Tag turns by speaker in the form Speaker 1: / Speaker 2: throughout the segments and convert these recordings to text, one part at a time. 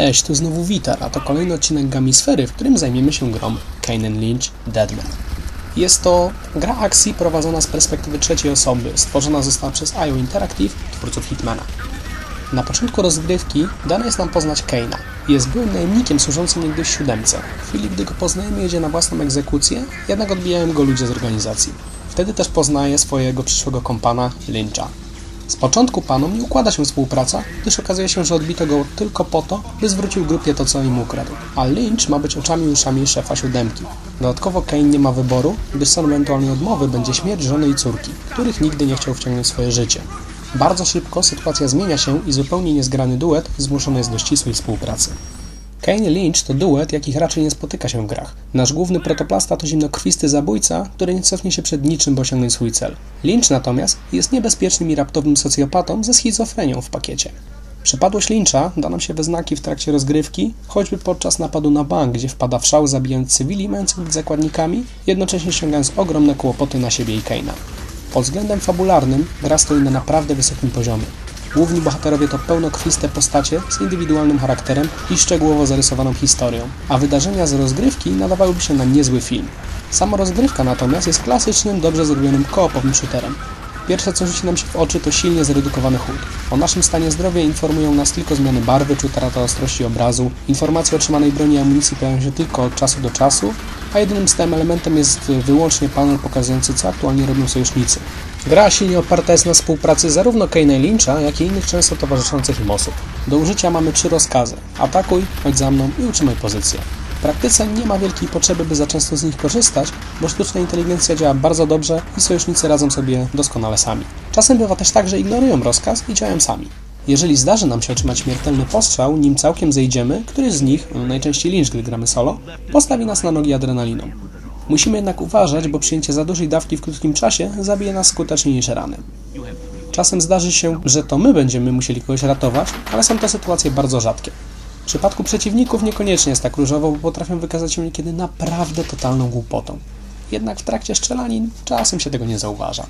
Speaker 1: Cześć, tu znowu Witar, a to kolejny odcinek Gamisfery, w którym zajmiemy się grą Kane Lynch Deadman. Jest to gra akcji prowadzona z perspektywy trzeciej osoby, stworzona została przez IO Interactive, twórców Hitmana. Na początku rozgrywki dane jest nam poznać Kane'a. Jest byłym najemnikiem służącym niegdyś siódemce. W chwili, gdy go poznajemy, jedzie na własną egzekucję, jednak odbijają go ludzie z organizacji. Wtedy też poznaje swojego przyszłego kompana Lyncha. Z początku panom nie układa się współpraca, gdyż okazuje się, że odbito go tylko po to, by zwrócił grupie to, co im ukradł. A Lynch ma być oczami i uszami szefa siódemki. Dodatkowo Kane nie ma wyboru, gdyż stan ewentualnej odmowy będzie śmierć żony i córki, których nigdy nie chciał wciągnąć w swoje życie. Bardzo szybko sytuacja zmienia się i zupełnie niezgrany duet zmuszony jest do ścisłej współpracy. Kane i Lynch to duet, jakich raczej nie spotyka się w grach. Nasz główny protoplasta to zimnokrwisty zabójca, który nie cofnie się przed niczym, by osiągnąć swój cel. Lynch natomiast jest niebezpiecznym i raptowym socjopatą ze schizofrenią w pakiecie. Przypadłość Lyncha da nam się we znaki w trakcie rozgrywki, choćby podczas napadu na bank, gdzie wpada w szał zabijając cywili mających być zakładnikami, jednocześnie ściągając ogromne kłopoty na siebie i Kane'a. Pod względem fabularnym gra stoi na naprawdę wysokim poziomie. Główni bohaterowie to pełnokrwiste postacie z indywidualnym charakterem i szczegółowo zarysowaną historią, a wydarzenia z rozgrywki nadawałyby się na niezły film. Sama rozgrywka natomiast jest klasycznym, dobrze zrobionym koopowym shooterem. Pierwsze co rzuci nam się w oczy to silnie zredukowany HUD. O naszym stanie zdrowia informują nas tylko zmiany barwy czy utrata ostrości obrazu. Informacje o otrzymanej broni i amunicji pojawiają się tylko od czasu do czasu, a jedynym stałym elementem jest wyłącznie panel pokazujący co aktualnie robią sojusznicy. Gra silnie oparta jest na współpracy zarówno Kane'a Lyncha, jak i innych często towarzyszących im osób. Do użycia mamy trzy rozkazy. Atakuj, chodź za mną i utrzymaj pozycję. W praktyce nie ma wielkiej potrzeby, by za często z nich korzystać, bo sztuczna inteligencja działa bardzo dobrze i sojusznicy radzą sobie doskonale sami. Czasem bywa też tak, że ignorują rozkaz i działają sami. Jeżeli zdarzy nam się otrzymać śmiertelny postrzał, nim całkiem zejdziemy, któryś z nich, najczęściej Lynch, gdy gramy solo, postawi nas na nogi adrenaliną. Musimy jednak uważać, bo przyjęcie za dużej dawki w krótkim czasie zabije nas skuteczniej niż rany. Czasem zdarzy się, że to my będziemy musieli kogoś ratować, ale są to sytuacje bardzo rzadkie. W przypadku przeciwników niekoniecznie jest tak różowo, bo potrafią wykazać się niekiedy naprawdę totalną głupotą. Jednak w trakcie strzelanin czasem się tego nie zauważa.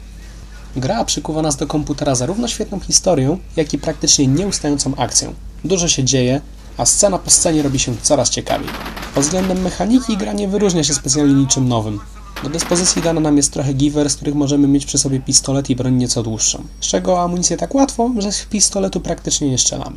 Speaker 1: Gra przykuwa nas do komputera zarówno świetną historią, jak i praktycznie nieustającą akcją. Dużo się dzieje, a scena po scenie robi się coraz ciekawiej. Pod względem mechaniki gra nie wyróżnia się specjalnie niczym nowym. Do dyspozycji dano nam jest trochę giver, z których możemy mieć przy sobie pistolet i broń nieco dłuższą. Z czego amunicję tak łatwo, że z pistoletu praktycznie nie strzelamy.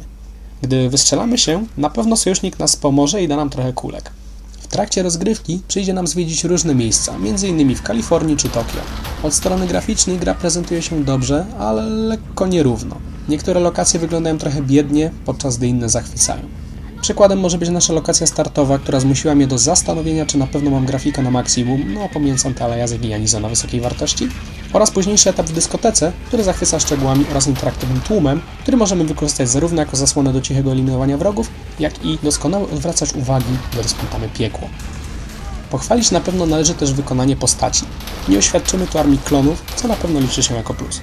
Speaker 1: Gdy wystrzelamy się, na pewno sojusznik nas pomoże i da nam trochę kulek. W trakcie rozgrywki przyjdzie nam zwiedzić różne miejsca, m.in. w Kalifornii czy Tokio. Od strony graficznej gra prezentuje się dobrze, ale lekko nierówno. Niektóre lokacje wyglądają trochę biednie, podczas gdy inne zachwycają. Przykładem może być nasza lokacja startowa, która zmusiła mnie do zastanowienia, czy na pewno mam grafika na maksimum, no pomijając antyajazyk i Anizo na wysokiej wartości, oraz późniejszy etap w dyskotece, który zachwyca szczegółami oraz interaktywnym tłumem, który możemy wykorzystać zarówno jako zasłonę do cichego eliminowania wrogów, jak i doskonale odwracać uwagi, gdy rozpętamy piekło. Pochwalić na pewno należy też wykonanie postaci. Nie oświadczymy tu armii klonów, co na pewno liczy się jako plus.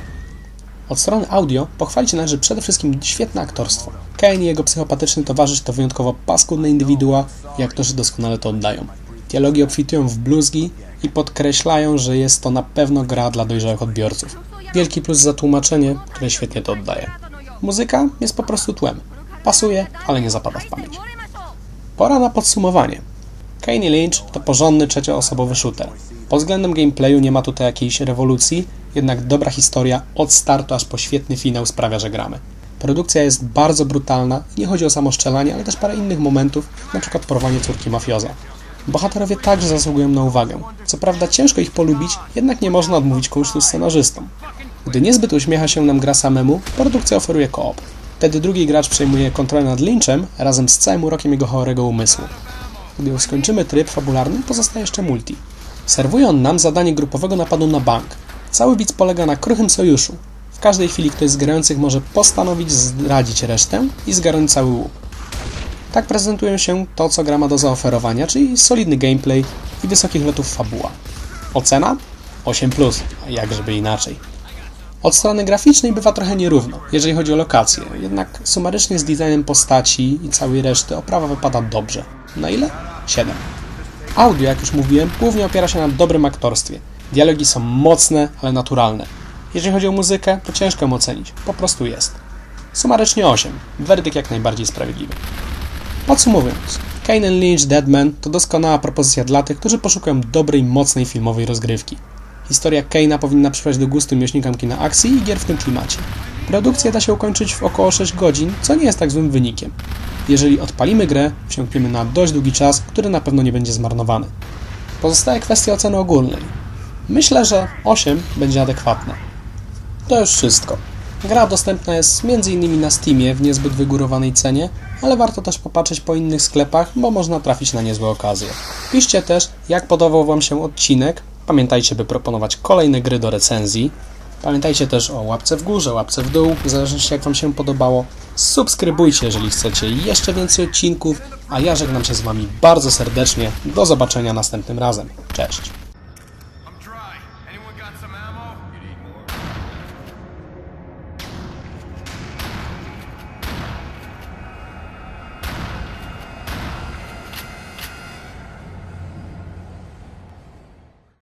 Speaker 1: Od strony audio pochwalić należy przede wszystkim świetne aktorstwo. Kane i jego psychopatyczny towarzysz to wyjątkowo paskudne indywidua i aktorzy doskonale to oddają. Dialogi obfitują w bluzgi i podkreślają, że jest to na pewno gra dla dojrzałych odbiorców. Wielki plus za tłumaczenie, które świetnie to oddaje. Muzyka jest po prostu tłem. Pasuje, ale nie zapada w pamięć. Pora na podsumowanie. Kane Lynch to porządny trzecioosobowy shooter. Pod względem gameplayu nie ma tutaj jakiejś rewolucji, jednak dobra historia od startu aż po świetny finał sprawia, że gramy. Produkcja jest bardzo brutalna nie chodzi o samo strzelanie, ale też parę innych momentów, np. porwanie córki mafioza. Bohaterowie także zasługują na uwagę. Co prawda ciężko ich polubić, jednak nie można odmówić kunsztu scenarzystom. Gdy niezbyt uśmiecha się nam gra samemu, produkcja oferuje koop. Wtedy drugi gracz przejmuje kontrolę nad Lynchem razem z całym urokiem jego chorego umysłu. Gdy skończymy tryb fabularny, pozostaje jeszcze multi. Serwuje on nam zadanie grupowego napadu na bank. Cały widz polega na kruchym sojuszu. W każdej chwili ktoś z grających może postanowić zdradzić resztę i zgarnąć cały łup. Tak prezentują się to, co gra ma do zaoferowania, czyli solidny gameplay i wysokich lotów fabuła. Ocena? 8+, a jak żeby inaczej. Od strony graficznej bywa trochę nierówno, jeżeli chodzi o lokacje, jednak sumarycznie z designem postaci i całej reszty oprawa wypada dobrze. Na ile? 7. Audio, jak już mówiłem, głównie opiera się na dobrym aktorstwie. Dialogi są mocne, ale naturalne. Jeżeli chodzi o muzykę, to ciężko ją ocenić. Po prostu jest. Sumarycznie 8. Werdykt jak najbardziej sprawiedliwy. Podsumowując, Kane Lynch Deadman to doskonała propozycja dla tych, którzy poszukują dobrej, mocnej filmowej rozgrywki. Historia Kane'a powinna przypaść do gustu miłośnikom kina akcji i gier w tym klimacie. Produkcja da się ukończyć w około 6 godzin, co nie jest tak złym wynikiem. Jeżeli odpalimy grę, wsiąkniemy na dość długi czas, który na pewno nie będzie zmarnowany. Pozostaje kwestia oceny ogólnej. Myślę, że 8 będzie adekwatna. To już wszystko. Gra dostępna jest m.in. na Steamie w niezbyt wygórowanej cenie, ale warto też popatrzeć po innych sklepach, bo można trafić na niezłe okazje. Piszcie też, jak podobał Wam się odcinek. Pamiętajcie, by proponować kolejne gry do recenzji. Pamiętajcie też o łapce w górze, łapce w dół, w zależności jak Wam się podobało. Subskrybujcie, jeżeli chcecie jeszcze więcej odcinków, a ja żegnam się z Wami bardzo serdecznie. Do zobaczenia następnym razem. Cześć!